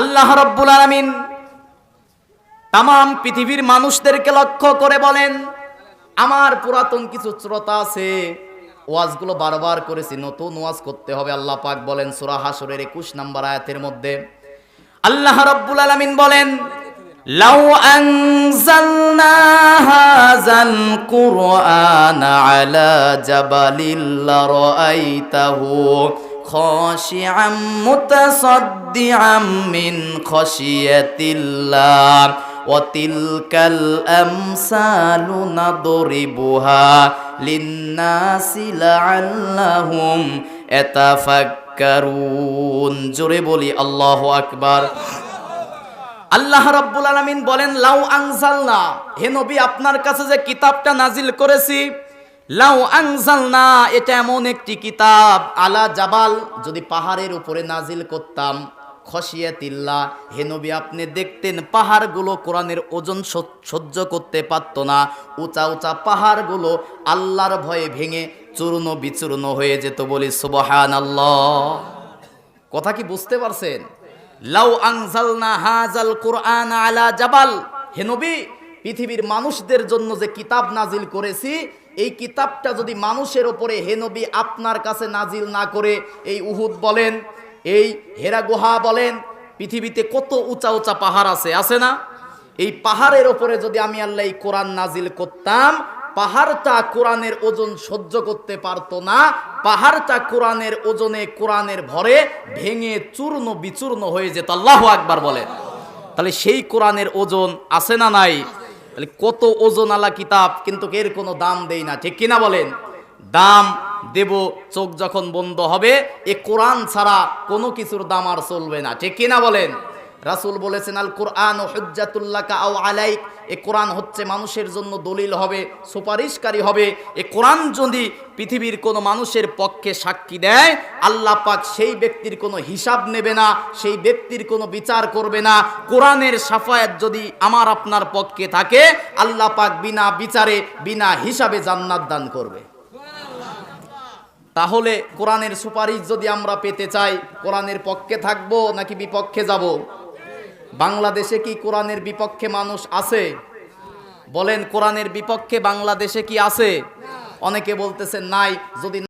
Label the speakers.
Speaker 1: আল্লাহ রব্বুল আলামিন তাম পৃথিবীর মানুষদেরকে লক্ষ্য করে বলেন, আমার পুরাতন কিছু শ্রোতা আছে, ওয়াজগুলো বারবার করেছি, নতুন ওয়াজ করতে হবে, আল্লাহ পাক বলেন সূরা হাসরের 21 নাম্বার আয়াতের মধ্যে। আল্লাহ রাব্বুল আলামিন বলেন, লাউ আনজালনা হাযাল কুরআনা আলা জাবালিল লারাআইতাহু খাশিআম মুতাসাদ্দিআম মিন খাশিয়াতিল্লাহ وتلك الأمثال نضربها للناس لعلهم يتفكرون জোরে বলি আল্লাহু আকবার আল্লাহ রাব্বুল আলামিন বলেন লাউ আনজালনা হে নবী আপনার কাছে যে কিতাবটা নাজিল করেছি লাউ আনজালনা, এটা এমন একটি কিতাব, আলা জাবাল, যদি পাহাড়ের উপরে নাজিল করতাম। খসিয়াতিল্লাহ হে নবী, আপনি দেখতেন পাহাড়গুলো কোরআনের ওজন সহ- সহ্য করতে পারত না। উঁচা উঁচা পাহাড়গুলো আল্লাহর ভয়ে ভেঙে চূর্ণ বিচূর্ণ হয়ে যেত বলি সুবহান কথা কি বুঝতে পারছেন? লাউ আনজালনা হাজাল কোরআন আলা জাবাল। হে নবী পৃথিবীর মানুষদের জন্য যে কিতাব নাজিল করেছি, এই কিতাবটা যদি মানুষের ওপরে, হে নবী, আপনার কাছে নাজিল না করে, এই উহুদ বলেন, এই হেরা গুহা বলেন, পৃথিবীতে কত উঁচা উঁচা পাহাড় আছে আছে না? এই পাহাড়ের ওপরে যদি আমি আল্লাহ এই কোরআন নাজিল করতাম, পাহাড়টা কোরআনের ওজন সহ্য করতে পারতো না, পাহাড়টা কোরআনের ওজনে কোরআনের ভরে ভেঙে চূর্ণ বিচূর্ণ হয়ে যেত। আল্লাহ আকবার বলেন। তাহলে সেই কোরআনের ওজন আছে না নাই? তাহলে কত ওজন আলা কিতাব, কিন্তু এর কোনো দাম দেই না, ঠিক কিনা বলেন? দাম দেব, চোখ যখন বন্ধ হবে, এ কোরআন ছাড়া কোনো কিছুর দাম আর চলবে না, ঠিক কিনা বলেন? রাসূল বলেছেন, আল কোরআন ও আও আলাইক। এ কোরআন হচ্ছে মানুষের জন্য দলিল হবে, সুপারিশকারী হবে। এ কোরআন যদি পৃথিবীর কোনো মানুষের পক্ষে সাক্ষী দেয়, আল্লাহ পাক সেই ব্যক্তির কোনো হিসাব নেবে না, সেই ব্যক্তির কোনো বিচার করবে না। কোরআনের সাফায়াত যদি আমার আপনার পক্ষে থাকে, আল্লাহ পাক বিনা বিচারে, বিনা হিসাবে জান্নাত দান করবে। তাহলে কোরআনের সুপারিশ যদি আমরা পেতে চাই, কোরআনের পক্ষে থাকব নাকি বিপক্ষে যাব? বাংলাদেশে কি কোরআনের বিপক্ষে মানুষ আছে? বলেন, কোরআনের বিপক্ষে বাংলাদেশে কি আছে? অনেকে বলতেছে নাই, যদি